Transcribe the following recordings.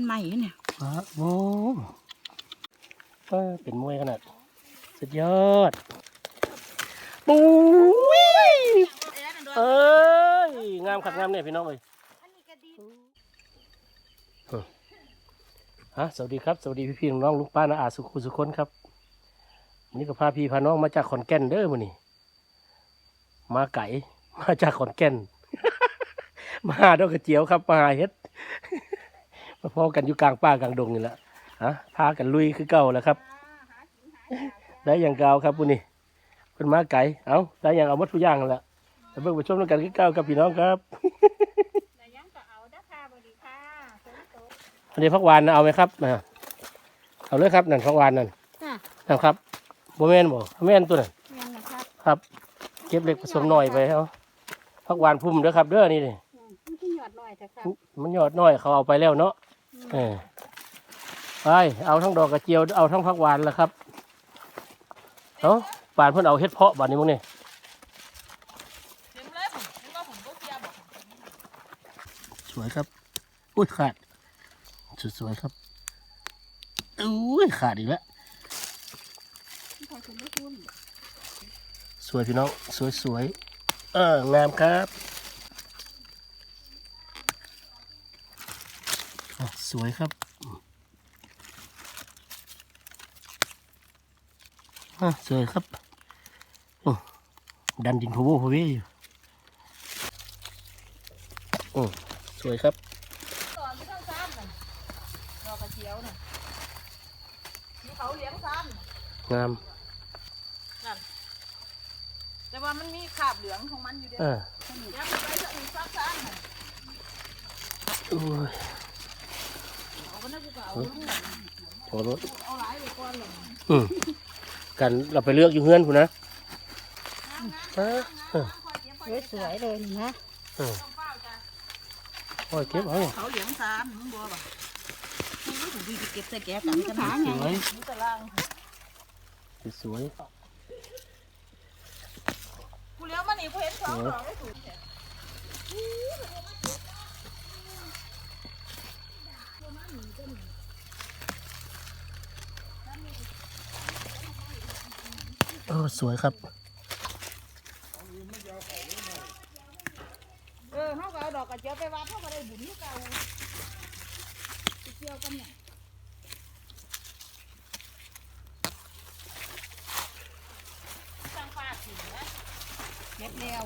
เป็นใหม่เนี่ยอะโอ้เออเป็นมวยขนาด สุดยอดปุ้ยเอ้ยงามขัดงามเนี่ยพี่น้องเอ้ยฮะสวัสดีครับ สวัสดีพี่ๆน้องลุงป้านาอาสุขุสุคนครับวันนี้ก็พาพี่พาน้องมาจากขอนแก่นเด้อมื้อนี้มาไก่มาจากขอนแก่นมาหาดอกกระเจียวครับมาเฮ็ด พอกันอยู่กลางป่ากลางดงนี่แหละฮะพากันลุยคือเก่าแล้วครับ ได้อย่างเก่าครับปุ่นนี่เป็นมาไก่เอาได้อย่างเอาหมดทุกอย่างนั่นแหละแต่เบิ่งไปชมด้วยกันคือเก่ากับพี่น้องครับแต่ยังก็เอาเด้อค่ะสวัสดีค่ะฝนตกอันนี้พักหวานนะเอาไหมครับนะเอาเลยครับนั่นพักหวานนั่นค่ะนั่นครับโมแม่นบ่แม่นตัวนั่นแม่นนะครับครับ เก็บเล็กผสมหน่อยไปเอาพักหวานพุ่มเด้อครับเด้อนี่นี่อืมมันที่หยอดหน่อยแต่ครับมันยอดน้อยเขาเอาไปแล้วเนาะ เออไปเอาทั้งดอกกระเจียวเอาทั้งพักหวานแล้วครับเอาป่านเพิ่นเอาเฮ็ดเพาะบาดนี้มึงนี่เห็นเนว่ยสวยครับอุ้ยขาดสวยๆครับอุ้ยขาดอีกแล้วสวยพี่น้องสวยสวยๆเอองามครับอะ สวยครับอะสวยครับอืมดันดินพะโวพะเวอยู่อืมสวยครับต่อที่ข้างซ้ำน่ะดอกกระเจียวน่ะที่เขาเลี้ยงซ้ำน่ะงามนั่นแต่ว่ามันมีคราบเหลืองของมันอยู่เด้เอออยังไปจะอื่นซ้ำๆน่ะอุ้ยเอาก็น่าจะเอาโอ้ร ถเอาหลายไปก่อนเลยอืมกันเราไปเลือกอยู่เฮือนคุณนะเออเออสวยเลยนะเออโอ้ยเก็บเอาเขาเลี้ยงซ้ำมึงบัวป่ะมึงถูกดีเก็บใส่แกกันกันหาสไงวยมึงตะล่างสวยกูเลี้ยวมานี่กูเห็นสองดอกได้ถูก เออสวยครับ เออเขาก็เอาดอกกระเจียวไปวาดเขาก็ได้บุญที่เก่าไปเจียวกันเนี่ยตั้งปาถึงนะเก็บแล้ว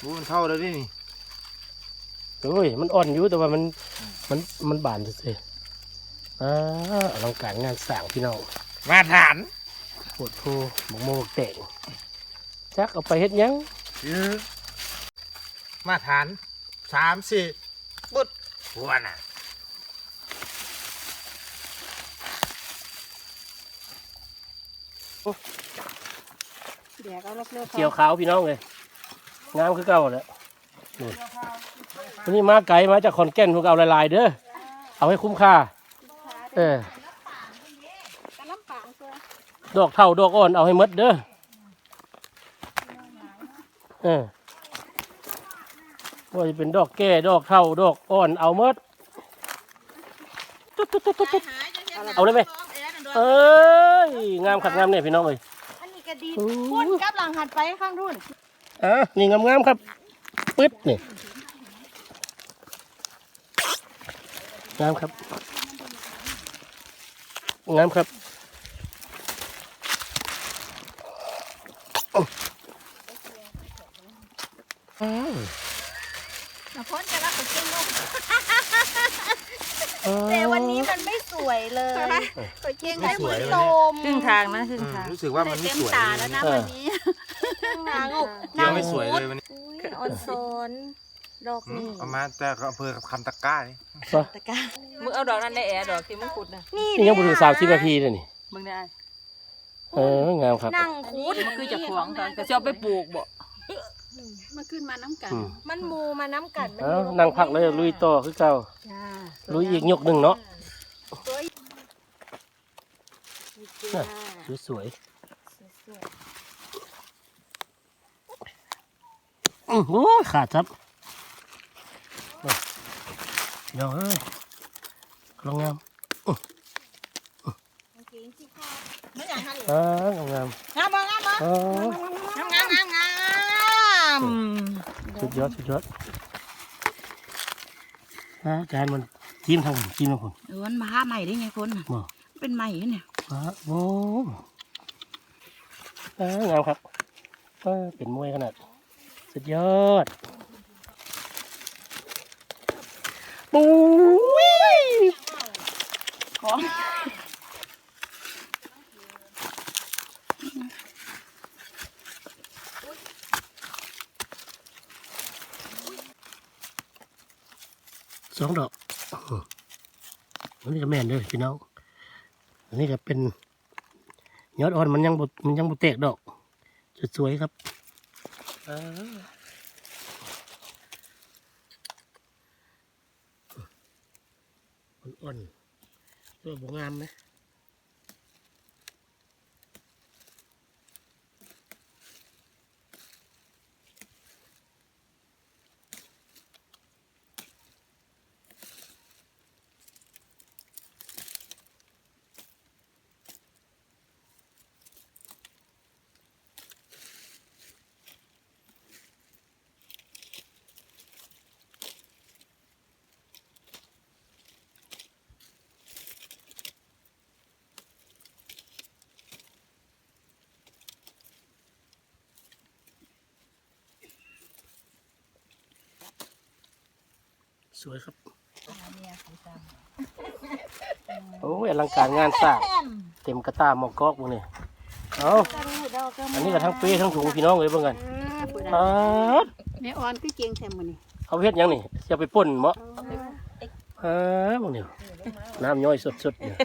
โอ้มันเท่าแล้วนี่นี่โอ้ยมันอ่อนอยู่แต่ว่ามันมันมันบานเฉยๆอ่าอลังการงานสร้างพี่น้องมาฐานปวดโพหมกโมกแต่งจักเอาไปเฮ็ดหยังยือมาฐานสามสี่ปุ๊ดหัวน่ะเดี๋ยวเอาเร็วๆเจียวขาวพี่น้องเลย งามคือเก่าแหล้ววันนี้มาไกลมาจากขอนแก่นพวกเอาลายๆเด้อเอาให้คุ้มค่า เออกระลำปางตัวดอกเท่าดอกอ่อนเอาให้หมดเด้อเออว่าจะเป็นดอกแก่ดอกเท่าดอกอ่อนเอาหมดตุ๊ดตุ๊ดตุ๊ดตุ๊ดเอาเลยไหมเอ้ยงามขัดงามเนี่ยพี่น้องเอ้ยอันนี้ก็ดีโอ้พุ่นกับหลังหันไปข้างรุ่น อะนี่งามงามๆครับปึ๊ดนี่งามครับงามครับอืมนะพ้นจะรักกับเจ้งนกเออแต่วันนี้มันไม่สวยเลยตัวเจ้งได้เหมือนลมครึ่งทางนะครึ่งอืมทาง รู้สึกว่ามันไม่เต็มสวยตาเลแล้วยนะเออวันนี้ นางอกเดี๋ยวไม่สวยเลยวันนี้อุ้ยออนโซนดอกอืมนี่เอามาแต่อำเภอคำตะกร้านี่ตะกร้ามึงเอาดอกนั้นได้แอร์ดอกที่มึงขุดนะนี่นี่ยังบ่ถึงสามสิบนาทีเลยนี่ มึงได้เอองามครับนั่งคูดมันคือเจะของกันก็จะเอาไปปลูกบ่มาขึ้นมาน้ำกันอืมมันหมูมาน้ำกัดเอ้านั่งพักเลยลุยต่อคือเก่าจ้าลุยอีกยกหนึ่งเนาะสวย ๆอื้อโอ้ยขาดครับเดี๋ยวเอ้ยกลองงามไม่อยากหันอ่างามงามบ่งามบ่ๆอ๋องามงามงามงามสุดยอดสุดยอดอ่าจานมันจิ้มทางผมจิ้มทางผมเออมันมาหาใหม่ได้ไงคนน่ะบ่เป็นใหม่เนี่ยอ่าโอ้อ่างามครับอ่าเป็นมวยขนาด สุดยอดปูยของสองดอกอันนี้ก็แม่นเด้อพี่น้อง อันนี้ก็เป็นยอดอ่อนมันยังบมันยังบุแตกดอกสวยครับ อ่อนๆตัวบงามไห สวยครับโอ้ยอลังการงานสร้างเต็มกระตาหมอกกอกพวกนี้เอาอันนี้ก็ทั้งเป้ทั้งถุงพี่น้องเลยเบิ่งกันอ่าแม่ออนก็เจียงแทมมือนี่เอาเฮ็ดหยังนี่จะไปป่นเหมาะอ่าพวกนี้น้ำย่อยสดๆเนี่ย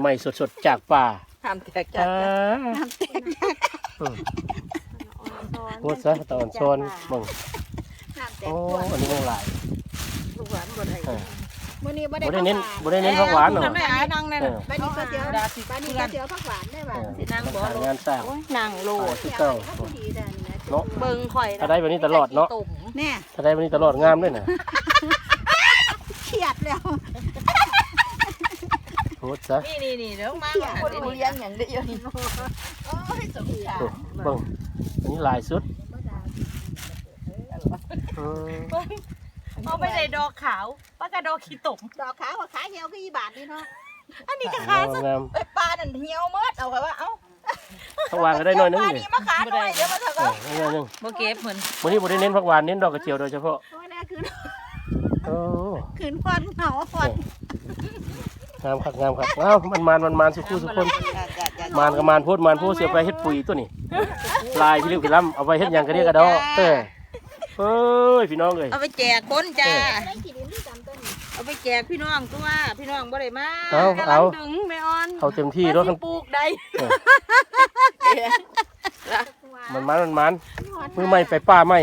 ใหม่ๆสดๆจากป่าทำแตกจาอ่ากน้ำแตกอืมงดซะตะอ่อนซ้อนเบิ่งน้ำแตกโอ้อันนี้ยังหลายลูกหวาน บ่ได้เออมื้อนี้บ่ได้บ่ได้เน้นผักบ่ได้เน้นผักหวานเนาะทำได้หายนั่งเอเนี่ยอบ้านนี้ก็เจียวบ้านนี้ก็เจียวผักหวานได้บ่าเออสินั่งบ่อลังการงานสร้างนั่งโลโอ้ดคือเก่าถ้าผู้ดีดันนะเนาะเบิ่งข่อยถ้าได้แบบนี้ตลอดเนาะตุ่มแน่ถ้าได้แบบนี้ตลอดงามด้วยนะเครียดแล้วโหดซะนี่นี่นี่เดี๋ยวมาคนเลี้ยงอย่างเดียวนี่โอ้ยสงสารโอ้เบิ่งอันนี้ลายสุดอืม เอาไปในดอกขาวปลากระดอกขี้ตกดอกขาวกับขาเหี่ยวก็อีบาทนี่เนาะอันนี้ก็งาขามงามไปปลานั่นเหี่ยวเมิดเอาไว้ว่าเอ้าผักหวานก็ได้หน้อยนึงปลานี่นี่มาขาหน่อยเดี๋ยวมาเถอะเอก็อได้หน้อยนึงบ่เก็บเหมือนวันนี้บ่ได้เน้นผักหวานเน้นดอกกระเจียวโดยเฉพาะเพราะว่าน่าคืนโอ้คืนควันเหงาควันงามคักงามคักเอ้ามันมานมันมานสุขุสุคนมานกับมานโพดมานโพดเสียไปเฮ็ดปุ๋ยตัวนี้ลายพี่เลี้ยวพี่ล้ำเอาไปเฮ็ดหยังก็เรียกกระดอกเต้ เอ้ยพี่น้องเอ้ยเอาไปแจกคนจ้าได้กี่ดินที่จำต้นนี่เอาไปแจกพี่น้องตัวพี่น้องบ่ได้มาเอากำลัเอางดึงแม่ออนเอาเต็มที่รถมาคันสิปลูกได้มันมันมันมันมือใหม่ไปป้าใหม่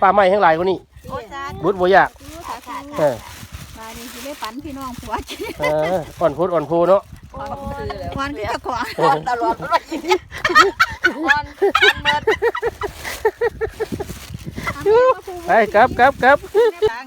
ป้าใหม่แห่งหลายกว่านี้โอ้ยจ้าบุดบ่อยากดูสาขาเออมานี่สิได้ปันพี่น้องผัวจิเอออ่อนโพดอ่อนโพเนาะควันก็จะขวางเออตลอดบ่ได้ยินอ่อนอ่อนเบิด ไปครับครับครับทาง